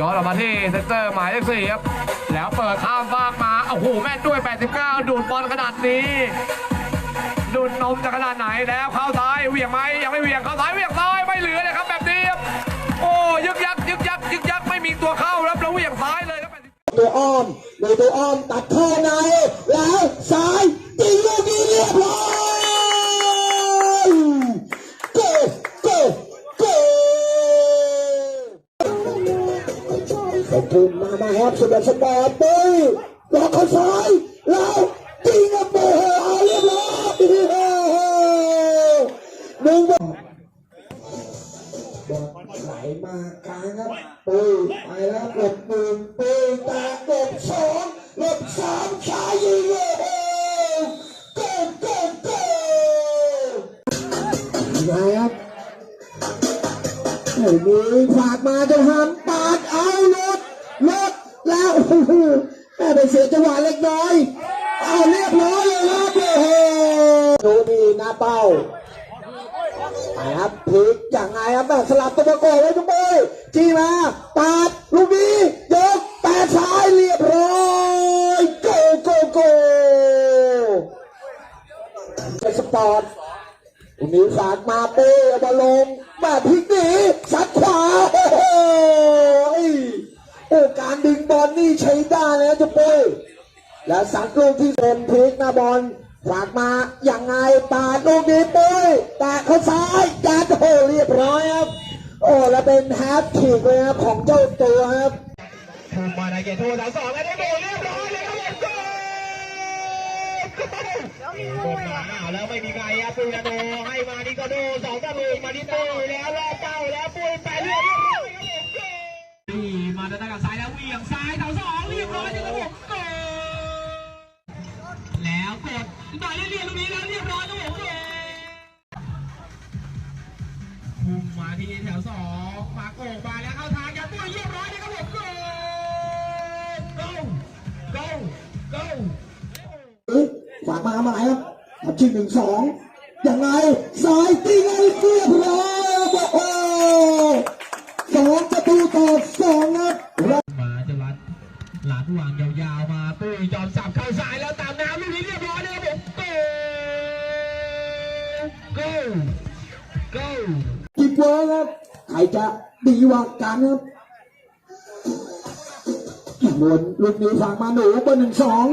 ย้อนออกมาที่เซนเตอร์หมายเลขสี่ครับ แล้วเปิดข้ามฟากมา โอ้โห แม่นด้วย 89 ดูดบอลขนาดนี้ ดูดนมจะขนาดไหนแล้วเข้าซ้ายเหวี่ยงไหมยังไม่เหวี่ยงเข้าซ้ายเหวี่ยงซ้ายไม่เหลือเลยครับแบบนี้ครับโอ้ยึกยักยึกยักยึกยักไม่มีตัวเข้ารับแล้วเหวี่ยงซ้ายเลยครับตัวอ้อมโดยตัวอ้อมตัดเข้าในแล้ว มากลางครับปุ้ยไปแล้วกดหนึ่งปุ้ยแตะกดสองลบสามชายยิงเลยโกโกโกยังไงครับไอ้นี่ฝากมาจะหันปาดเอาลดลดแล้วโอ้โหแม่ไปเสียจังหวะเล็กน้อยเอาเรียบร้อยเลยครับโอ้โหดูดีหน้าเป้าไป ครับพลิกอย่างไงครับแบบสลับตัวประกอบไว้ทุกคนจีมาปาดลูกนี้ยกแปดซ้ายเรียบร้อยโกโกโกเป็นสปอร์ตลูกนี้ฝากมาเป้เอามาลงแบบพลิกหนีสัดขวาโอ้โหโอ้การดึงบอลนี่ใช้ได้แล้วจุ๊บเป้และสัดลูกที่เป็นพลิกหน้าบอล ฝากมาอย่างไงปาดลูกนี้ปุ้ยแตะเข้าซ้ายยัดโอ้เรียบร้อยครับ โอ้แล้วเป็นแฮตทริกเลยครับของเจ้าตัวครับถูกมาในเกมโทษสามสองแล้วได้โดเรียบร้อยเลยครับผมโกโดนมาอ้วแล้วไม่มีใครครับปุยนโดให้มาดิโกโดสองต่อหนึ่งมาดิปุยแล้วรอบเป้าแล้วปุยแปะเรียบร้อยครับผมนี่มาด้านกับซ้ายแล้วเวียงซ้ายเท้าสองเรียบร้อยครับ ต่อยเรียบตรงนี้แล้วเรียบร้อยครับผมโกคุมมาที่แถวสองมาโกงมาแล้วเข้าทางยัดปุยเรียบร้อยนะครับผมโก go go go ฝากมาทำอะไรครับทับชิงหนึ่งสองยังไงซ้ายตีไงเรียบร้อยครับโอ้โหสองประตูต่อสองครับมาจะรัดหลานวางยาวๆมาปุ้ยจอมสับเข้าซ้า ใครจะดีกว่ากันครับบนลูกนี้ฝากมาหนูเบอร์หนึ่งสอง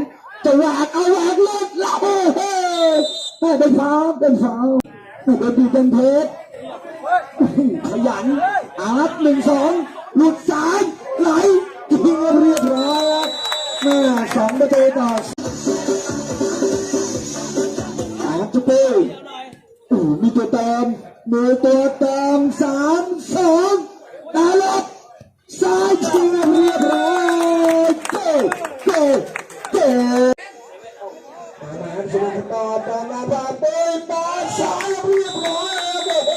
จะแหวกเอาแหวกเลิศแล้วโอ้โหแม่เป็นฟาวเป็นฟาวเป็นดีเป็นเพชรขยันอาร์ตหนึ่งสองหลุดสาม มามาสุดต่อต่อมาบาเป้ปาสายเรียบร้อยครับโอ้โห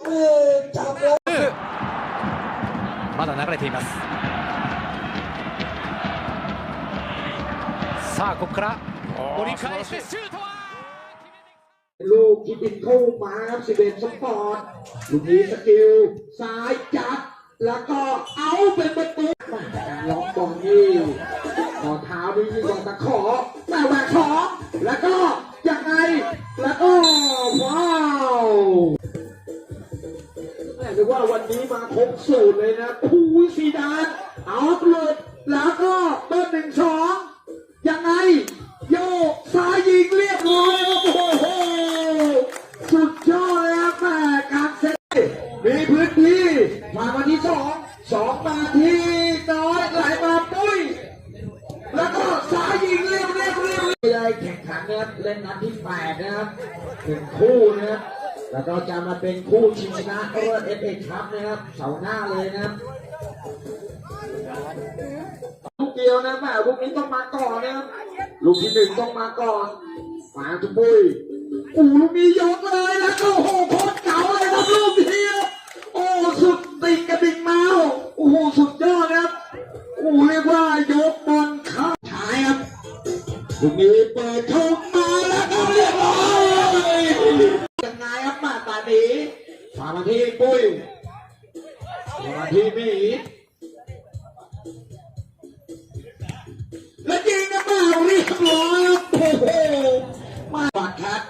เอ้ยจับแล้ว まだ流れていますさあここから折り返してシュートは ลูกที่บินเข้ามาครับสิเบนสปอร์ตลูกนี้สกิลซ้ายจัด แล้วก็เอาเป็นประตูแม่ล็อกบอลนี่ขอเท้านี่ยิ่งกว่าตะขอ แม่แหวกขอแล้วก็ยังไงแล้วก็ว้าวแม่เรียกว่าวันนี้มาครบสูตรเลยนะคู่ซีดาน เป็นคู่ชิงชนะเลิศเอฟเอคัพนะครับเสาหน้าเลยนะครับลูกเดียวนะแม่ลูกนี้ต้องมาก่อนนะครับลูกที่หนึ่งต้องมาก่อนมาจุปุ้ยอู้ลูกนี้ยกเลยแล้วก็โอ้โหโคตรเก๋าเลยครับลูกเดียวโอ้สุดติดกระดิ่งเมาส์โอ้โหสุดยอดครับโอ้เรียกว่ายกบอลเข้าฉายครับลูกนี้เปิดเข้ามาแล้วก็เรียบร้อย ยังไงครับมาตาดีฝามที่ปุ้ยมาที่หมีและยิงนะมาเรียบร้อยโอ้โหมาบัดครับ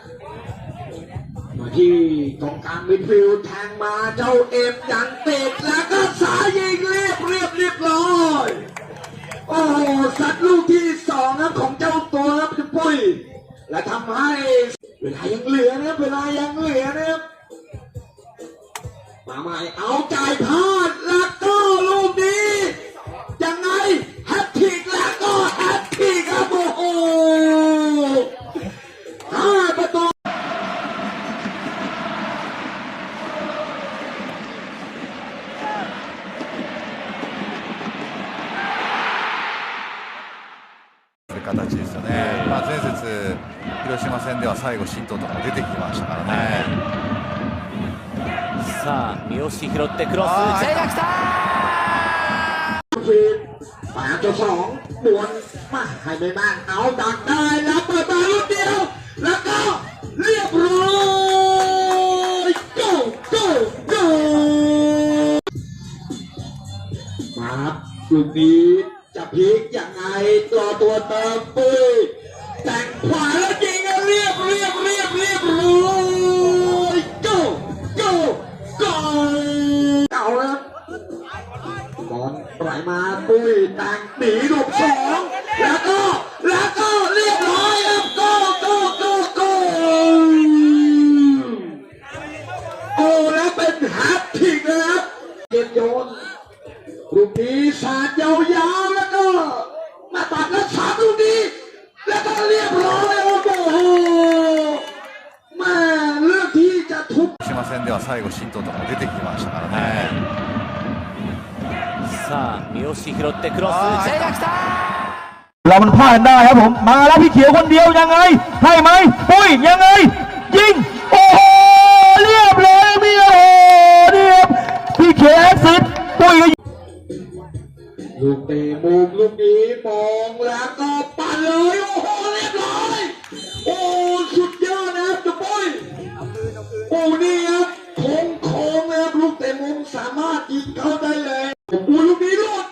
มาที่กองกลางมิดฟิลด์แทงมาเจ้าเอฟยังติดแล้วก็สายยิงเรียบเรียบเรียบร้อยโอ้โหสัตว์ลูกที่สองครับของเจ้าตัวครับพี่ปุ้ยและทำให้เวลายังเหลือนะครับเวลายังเหลือนะครับ มาใหม่เอาจ่ายพลาดแล้วก็ลูกนี้ยังไงแฮตทริกแล้วก็แฮตทริกครับโอ้โหห้าประตู という形ですよね、まあ、前節、広島戦では最後、新藤とかも出て 拾ってクロスあージェイが来た ฟิล์มแปดต่อสองบวนมาให้ไม่มากเอาดักได้แล้วเปิดมาลูกเดียว แล้วก็เรียบร้อย go go go มาครับลูกนี้จะพลิกยังไงตัวตัวเติมปุ้ย เก็บโยนลูกนี้สาดยาวๆแล้วก็ มาตัดแล้วสามลูกนี้ แล้วก็เรียบร้อยโอ้โหแม่เลือกที่จะทุบ 広島戦では最後、新藤とかも出てきましたからね。さあ三好拾ってクロスあージェイが来た เรามันพลาดกันได้ครับผม มาแล้วพี่เขียวคนเดียวยังไง ให้ไหมปุ้ยยังไง ยิง โอ้โห เรียบเลยมีโอ้โหเรียบ พี่เขียวแอสซิสต์ปุ้ยลูกเตะมุมลูกนี้มองแล้วก็ปั่นเลยโอ้โหเรียบร้อยโอ้สุดยอดนะครับจุ๊บอยโอ้นี่ครับโค้งโค้งนะครับลูกเตะมุมสามารถยิงเข้าได้เลยโอ้ลูกนี้หลุด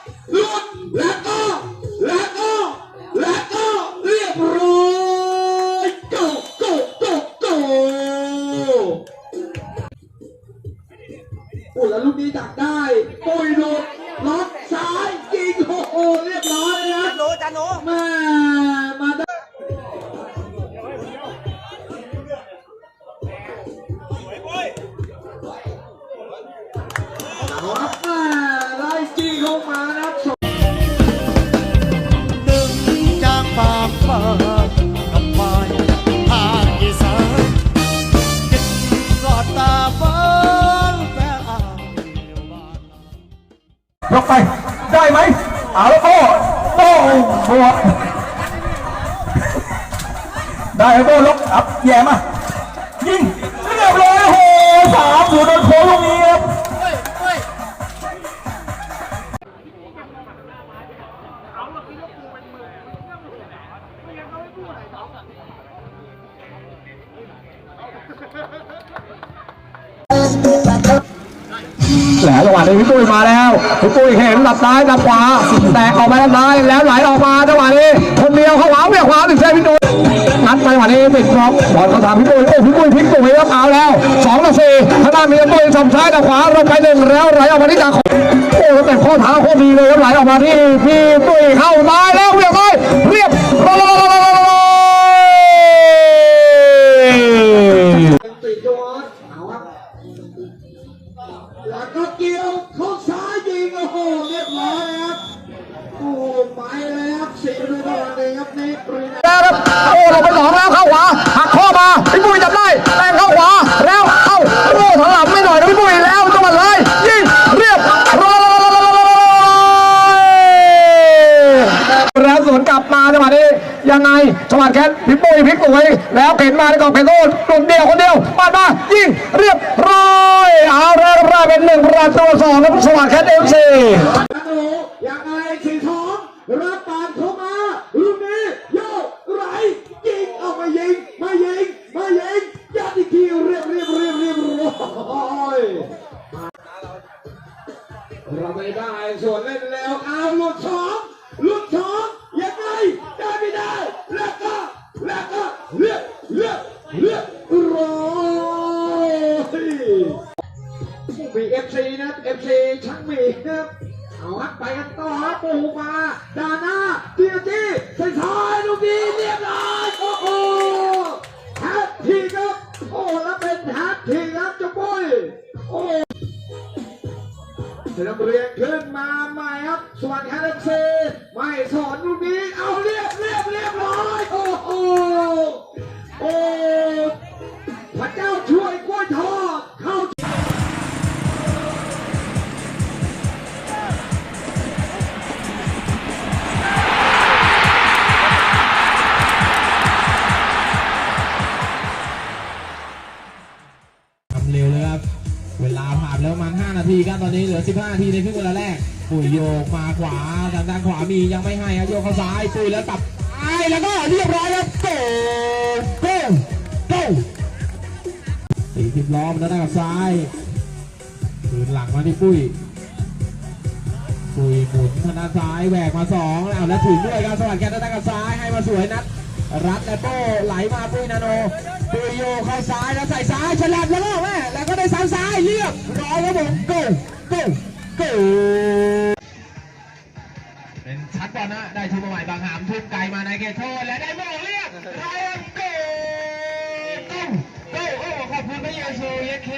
ยกไป ได้ไหมเอาแล้วโต้โต้บวกได้แล้วโต้ลกอัพแย่มายิงเรียบร้อยโหสามศูนย์โดนโค้งลูกนี้ครับ แหลจังหวะนี้พี่ปุ้ยมาแล้วพี่ปุ้ยเห็นหลับซ้ายหลับขวา แตกออกมาด้านซ้ายแล้วไหลออกมาจังหวะนี้คนเดียวเข้าขวาเวียงขวาถึงเส้นพี่ปุ้ยงัดไปจังหวะนี้ติดบล็อกบอลเขาทางพี่ปุ้ยโอ้พี่ปุ้ยพลิกตุ๋ยแล้วเอาแล้วสองต่อสี่ข้างหน้ามีปุ้ยสองซ้ายต่อขวาลงไปหนึ่งแล้วไหลออกมาที่จากโอ้แล้วแต่ข้อเท้าโคตรดีเลยแล้วไหลออกมาที่พี่ปุ้ยเข้าซ้าแล้วเวีย ยังไงจังหวะแคทพี่ปุ้ยพลิกสวยแล้วเข็นมาในกองเพนโต้หลุดเดียวคนเดียวปาดมายิงเรียบร้อยเอาแล้วครับได้เป็นหนึ่งประตูสองครับสวัสดิ์แคทเอฟซี หมีครับเอาครับไปกันต่อครับปูมาดานหน้าเตียจี้ใส่ท้ายลูกนี้เรียบร้อยโอ้โหแฮตทีครับโอ้แล้วเป็นแฮตทีครับเจ้าปุ้ยโอ้เทนบุรีขึ้นมาใหม่ครับสวัสดีครับเอฟซีไม่สอนลูกนี้เอา เร็วเลยครับ เวลาผ่านแล้วมัน5นาทีครับตอนนี้เหลือ 15 นาทีในครึ่งเวลาแรก ปุ๋ยโยกมาขวาทางด้านขวามียังไม่ให้ครับโยกเข้าซ้ายปุ๋ยแล้วตับไอ้แล้วก็เรียบร้อยครับโก้โก้โก้สี่สิบล้อมแล้วด้านซ้ายคืนหลังมาที่ปุ้ยปุยหมุนทางด้านซ้ายแหวกมาสองเอาแล้วถึงด้วยครับสวัสดิ์แกนด้านซ้ายให้มาสวยนัด รัดและโป้ไหลมาปุยนาโนปุยโยเข้าซ้ายแล้วใส่ซ้ายฉลับแล้วก็แม่แล้วก็ได้ซ้ำซ้ายเรียบร้อยครับผมโก้โก้โก้เป็นชัดบอลนะได้ทุบมาใหม่บางหามทุบไกลมาในเขตโทษและได้โมงเรียบร้อยโก้โก้โก้โอ้ขอบคุณพระเยซูเยสเค